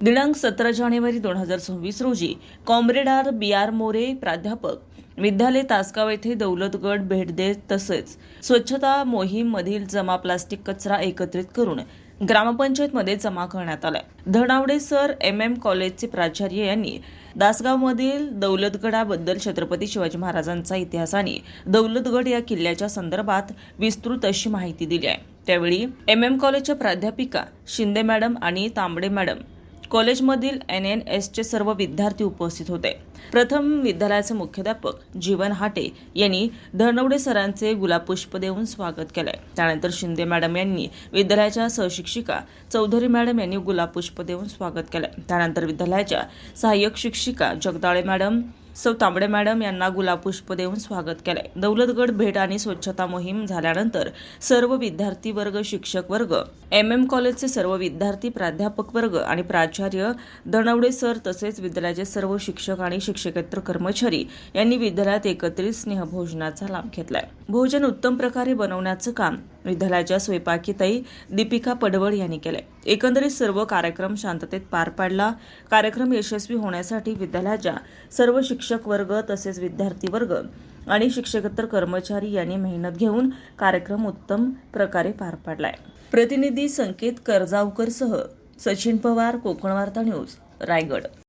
दिनांक सतरा जानेवारी दोन हजार सव्वीस रोजी comrade R B R More प्राध्यापक विद्यालय तासगाव येथे दौलतगड भेट देत तसेच स्वच्छता मोहीम मधील जमा प्लास्टिक कचरा एकत्रित करून ग्रामपंचायतमध्ये जमा करण्यात आलाय. धनावडे सर एम एम कॉलेजचे प्राचार्य यांनी दासगावमधील दौलतगडाबद्दल छत्रपती शिवाजी महाराजांचा इतिहास आणि दौलतगड या किल्ल्याच्या संदर्भात विस्तृत अशी माहिती दिली आहे. त्यावेळी एम एम कॉलेजच्या प्राध्यापिका शिंदे मॅडम आणि तांबडे मॅडम कॉलेजमधील एन एन एसचे सर्व विद्यार्थी उपस्थित होते. प्रथम विद्यालयाचे मुख्याध्यापक जीवन हाटे यांनी धनवडे सरांचे गुलाबपुष्प देऊन स्वागत केले त्यानंतर शिंदे मॅडम यांनी विद्यालयाच्या सहशिक्षिका चौधरी मॅडम यांनी गुलाबपुष्प देऊन स्वागत केले त्यानंतर विद्यालयाच्या सहाय्यक शिक्षिका जगदाळे मॅडम सौ तांबडे मॅडम यांना गुलाबपुष्प देऊन स्वागत केले दौलतगड भेट आणि स्वच्छता मोहीम झाल्यानंतर सर्व विद्यार्थी वर्ग शिक्षक वर्ग एम एम कॉलेजचे सर्व विद्यार्थी प्राध्यापक वर्ग आणि प्राचार्य दणवडे सर तसेच विद्यालयाचे सर्व शिक्षक आणि शिक्षकेतर कर्मचारी यांनी विद्यालयात एकत्रित स्नेहभोजनाचा लाभ घेतलाय. भोजन उत्तम प्रकारे बनवण्याचं काम विद्यालयाच्या स्वयंपाकीतही दीपिका पडवळ यांनी केले एकंदरीत सर्व कार्यक्रम शांततेत पार पाडला. कार्यक्रम यशस्वी होण्यासाठी विद्यालयाच्या सर्व शिक्षक वर्ग तसेच विद्यार्थी वर्ग आणि शिक्षकेतर कर्मचारी यांनी मेहनत घेऊन कार्यक्रम उत्तम प्रकारे पार पाडलाय. प्रतिनिधी संकेत कर्जावकरसह सचिन पवार कोकण वार्ता न्यूज रायगड.